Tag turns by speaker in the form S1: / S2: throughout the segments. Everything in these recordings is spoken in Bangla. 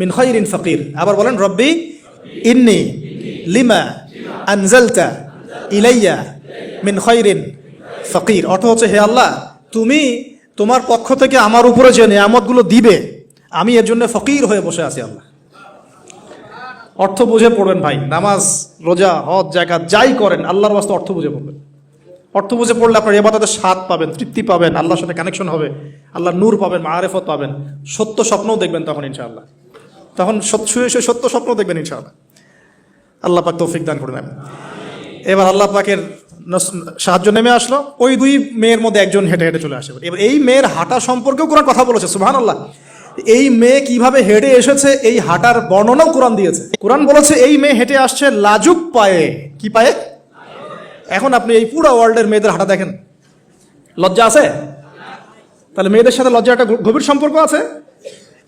S1: মিন খৈরিন ফকির। আবার বলেন, রব্বি ইন্নি লিমা আনজালতা ইলাইয়া মিন খৈরিন ফকির। অর্থ হচ্ছে, হে আল্লাহ, তুমি তোমার পক্ষ থেকে আমার উপরে যে নিয়ামতগুলো দিবে, আমি এর জন্য ফকির হয়ে বসে আছি আল্লাহ। অর্থ বুঝে পড়বেন ভাই, নামাজ, রোজা, হজ জায়গা যাই করেন, আল্লাহর বাস্তে অর্থ বুঝে পড়বেন। অর্থ বুঝে পড়লে আপনার এবাদতের স্বাদ পাবেন, তৃপ্তি পাবেন, আল্লাহর সাথে কানেকশন হবে আল্লাহ নূর পাবেন, মারেফত পাবেন, সত্য স্বপ্নও দেখবেন তখন ইনশাআল্লাহ। তখন শুয়ে শুয়ে সত্য স্বপ্ন দেখবেন ইনশাআল্লাহ। আল্লাহ পাক তৌফিক দান করে নেন এবার আল্লাহ পাকের সাহায্য নেমে আসলো। ওই দুই মেয়ের মধ্যে একজন হেঁটে হেঁটে চলে আসে। এবার এই মেয়ের হাঁটা সম্পর্কেও কোরআন কথা বলেছে সুহান আল্লাহ এই মেয়ে কীভাবে হেঁটে এসেছে, এই হাঁটার বর্ণনাও কোরআন দিয়েছে। কোরআন বলেছে, এই মেয়ে হেঁটে আসছে লাজুক পায়ে। কি পায়ে? এখন আপনি এই পুরো ওয়ার্ল্ডের মেয়েদের হাঁটা দেখেন। লজ্জা আছে? তাহলে মেয়েদের সাথে লজ্জা একটা গভীর সম্পর্ক আছে?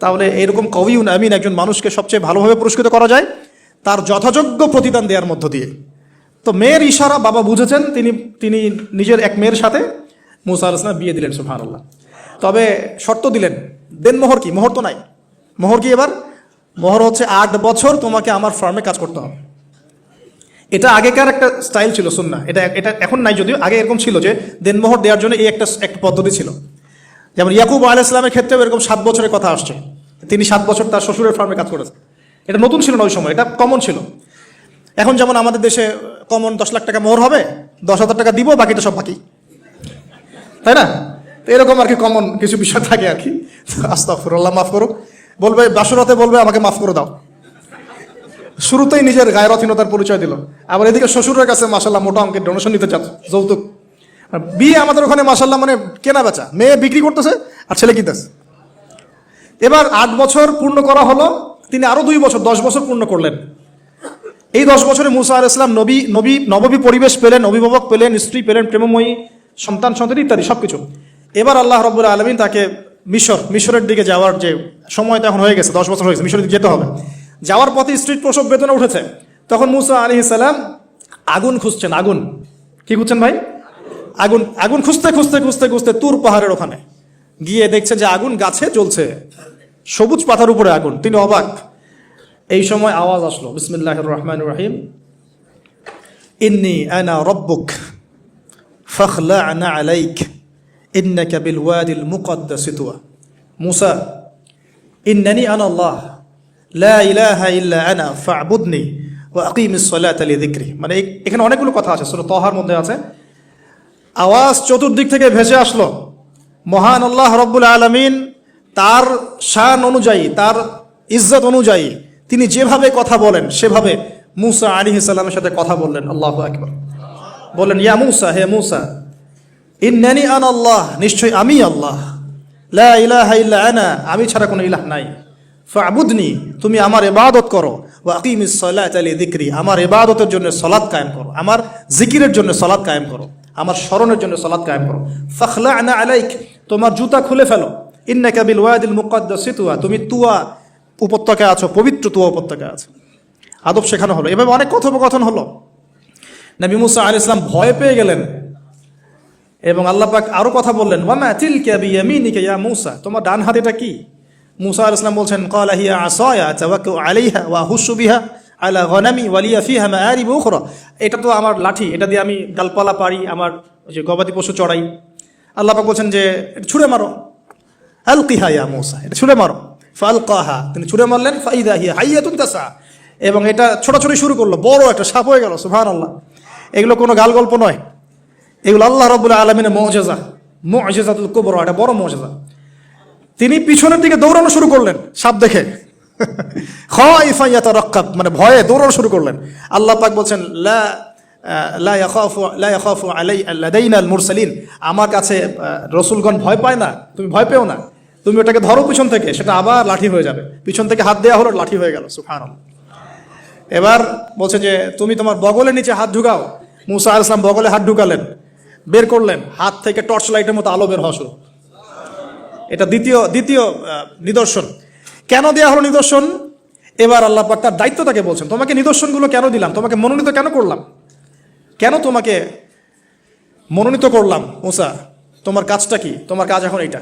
S1: তাহলে এরকম কবিউন আমিন একজন মানুষকে সবচেয়ে ভালোভাবে পুরস্কৃত করা যায় তার যথাযোগ্য প্রতিদান দেওয়ার মধ্য দিয়ে। তো মেয়ের ইশারা বাবা বুঝেছেন, তিনি তিনি নিজের এক মেয়ের সাথে মুসা আলাইসলাম বিয়ে দিলেন সুফান আল্লাহ তবে শর্ত দিলেন, দেন মোহর কি? মোহর তো নাই। মোহর কি এবার? মোহর হচ্ছে আট বছর তোমাকে আমার ফার্মে কাজ করতে হবে। এটা আগেকার একটা স্টাইল ছিল শুন না এটা এটা এখন নাই যদিও, আগে এরকম ছিল যে দেনমোহর দেওয়ার জন্য এই একটা একটা পদ্ধতি ছিল। যেমন ইয়াকুব আলাহ ইসলামের ক্ষেত্রেও এরকম সাত বছরের কথা আসছে। তিনি সাত বছর তার শ্বশুরের ফার্মে কাজ করেছে এটা নতুন ছিল না ওই সময়, এটা কমন ছিল। এখন যেমন আমাদের দেশে কমন দশ লাখ টাকা মোহর হবে, দশ হাজার টাকা দিব, বাকিটা সব বাকি। তাই না? এরকম আর কি কমন কিছু বিষয় থাকে আর কি। আস্তাফরুল্লাহ মাফ করো। বলবে, বাসুরাতে বলবে, আমাকে মাফ করে দাও। শুরুতেই নিজের গায়রথীনতার পরিচয় দিল। আবার এদিকে শ্বশুরের কাছে মাসাল্লাহ মোটা অঙ্কের ডোনেশন নিতে চাচ্ছে, যৌতুক। বিয়ে আমাদের ওখানে মাসাল্লাহ মানে কেনা বেচা। মেয়ে বিক্রি করতেছে, আর ছেলে কিনতেছে। এবার আট বছর পূর্ণ করা হলো, তিনি আরও দুই বছর, দশ বছর পূর্ণ করলেন। এই দশ বছরে মুসা আল ইসলাম নবী নবী, নববী পরিবেশ পেলেন, অভিভাবক পেলেন, স্ত্রী পেলেন, প্রেমময়ী, সন্তান, সন্ততি ইত্যাদি, সবকিছু। এবার আল্লাহ রব্বুল আলমিন তাকে মিশর, মিশরের দিকে যাওয়ার যে সময় তো এখন হয়ে গেছে, দশ বছর হয়ে গেছে, মিশরের দিকে যেতে হবে। যাওয়ার পথে স্ত্রীর প্রসব বেদনা উঠেছে। তখন মুসা আলি সালাম আগুন খুঁজছেন, আগুন। কি খুঁজছেন ভাই? আগুন আগুন খুঁজতে খুঁজতে খুঁজতে খুঁজতে তুর পাহাড়ের ওখানে। গিয়ে দেখছে যে আগুন গাছে জ্বলছে। সবুজ পাতার উপরে আগুন। তিনি অবাক। এই সময় আওয়াজ আসলো। বিসমিল্লাহ রহমান রাহিম। ইন্নি আনা রব্বুক ফখলা আনা আলাইক। ইন্নাকা বিল ওয়াদিল মুকদ্দাস তুয়া। মুসা, ইন্নানি আনা আল্লাহ। লা ইলাহা ইল্লা আনা ফা'বুদনি ওয়া আকিমিস সালাতা লিযিকরি। মানে এখানে অনেকগুলো কথা আছে। সূরা তহার মধ্যে আছে। আওয়াজ চতুর্দিক থেকে ভেসে আসলো। মহান আল্লাহ রব্বুল আলমিন তার শান অনুযায়ী, তার ইজ্জত অনুযায়ী তিনি যেভাবে কথা বলেন, সেভাবে মুসা আলী সাল্লামের সাথে কথা বললেন। আল্লাহ একবার বললেন, ইয়া মুসা, হে মুসা, ইন্নানি আন আল্লাহ নিশ্চয় আমি আল্লাহ। লা ইলাহা ইল্লা আনা, আমি ছাড়া কোনো ইলাহ নাই। ফাবুদনি, তুমি আমার ইবাদত করো। ওয়া আকিমিস সালাত আলি যিকরি, আমার ইবাদতের জন্য সালাত কায়েম করো। আমার জিকিরের জন্য সালাত কায়েম করো। আমার স্মরণের জন্য সালাত কায়েম করো। ফাখলা'না আলাইক, তোমার জুতা খুলে ফেলো। ইন্নাকা বিল ওয়াদিল মুকাদ্দাস তুয়া তুমি তুয়া উপত্যকায় আছো, পবিত্র তুয়া উপত্যকায় আছো। আদব শেখানো হলো। এভাবে অনেক কথোপকথন হলো। নবী মুসা আল ইসলাম ভয় পেয়ে গেলেন এবং আল্লাহ পাক আরও কথা বললেন, ওয়ামা তিলকা বিয়ামিনিকা ইয়া মূসা? তোমার ডান হাত এটা কি? মুসা আলাইহিস সালাম বলছেন, ক্বালা হিয়া আসায়া, তাওয়াক্কাউ আলাইহা ওয়া হুসু বিহা। আলা গনামি ওয়ালিয়া ফিহা মাআরিব উখরা। এটা তো আমার লাঠি, এটা দিয়ে আমি গালপালা পারি আমার যে গবাদি পশু চড়াই। আল্লাহ পাক বলছেন যে, এটা ছুঁড়ে মারো। আলকিহা ইয়া মূসা, এটা ছুঁড়ে মারো। ফাল ফালকাহা, তিনি ছুঁড়ে মারলেন, ফাইদা হিয়া হাইয়াতুন তাসা। এবং এটা ছোটাছুটি শুরু করল, বড় একটা সাপ হয়ে গেল, সুবহানাল্লাহ। এগুলো কোনো গাল গল্প নয়। এগুলো আল্লাহ রবুল্লা আলমিনের মজেজা, মজেজাতুল কুবর, এটা বড় মজেজা। তিনি পিছনের দিকে দৌড়ানো শুরু করলেন, সাপ দেখে। রক্কাব মানে ভয়ে দৌড়ানো শুরু করলেন। আল্লাহ পাক বলছেন, লা আমার কাছে রসুলগণ ভয় পায় না, তুমি ভয় পেও না। তুমি ওটাকে ধরো পিছন থেকে, সেটা আবার লাঠি হয়ে যাবে। পিছন থেকে হাত দেওয়া হলো, লাঠি হয়ে গেল সুফান এবার বলছে যে, তুমি তোমার বগলের নিচে হাত ঢুকাও। মুসা আল ইসলাম বগলে হাত ঢুকালেন, বের করলেন, হাত থেকে টর্চ লাইটের মতো আলো বের হওয়া শুরু। এটা দ্বিতীয় দ্বিতীয় নিদর্শন। কেন দেওয়া হলো নিদর্শন? এবার আল্লাহ পাক তার দায়িত্ব তাকে বলছেন, তোমাকে নিদর্শনগুলো কেন দিলাম? তোমাকে মনোনীত কেন করলাম? কেন তোমাকে মনোনীত করলাম? মুসা, তোমার কাজটা কি? তোমার কাজ এখন এইটা।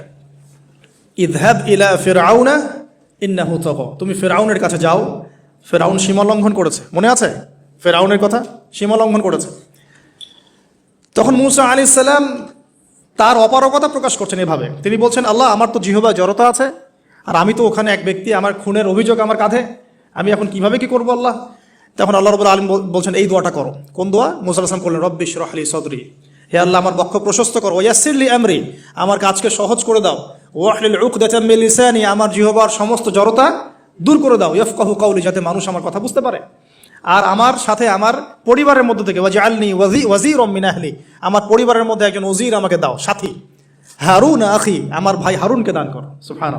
S1: ইদহাব ইলা ফেরাউনা ইন্নাহু তগ। তুমি ফেরাউনের কাছে যাও। ফেরাউন সীমা লঙ্ঘন করেছে। মনে আছে? ফেরাউনের কথা? সীমা লঙ্ঘন করেছে। তখন মুসা আলি সাল্লাম তার অপারগতা প্রকাশ করছেন এভাবে। তিনি বলছেন, আল্লাহ, আমার তো জিহবা জড়তা আছে। আর আমি তো ওখানে এক ব্যক্তি, আমার খুনের অভিযোগ আমার কাঁধে। আমি এখন কীভাবে কি করব আল্লাহ? তখন আল্লাহ রবুল আলম বলছেন, এই দোয়াটা করো। কোন দোয়া? মুসা আসলাম করলেন রব্বিশ রহলি সদরি। হে আল্লাহ, আমার বক্ষ প্রশস্ত করো। ওয়াসিরলি আমরি। আমার কাজকে সহজ করে দাও। ওয়াহলিল উক লিসানি। আমার জিহবার সমস্ত জড়তা দূর করে দাও। ইয়ফকাহু কাউলি যাতে মানুষ আমার কথা বুঝতে পারে। আর আমার সাথে আমার পরিবারের মধ্যে থেকে ওয়াজি আলনি ওয়াজি ওয়াজির মিনাহলি আমার পরিবারের মধ্যে একজন ওজির আমাকে দাও, সাথী। হারুন আখি, আমার ভাই হারুনকে দান করো। সুফান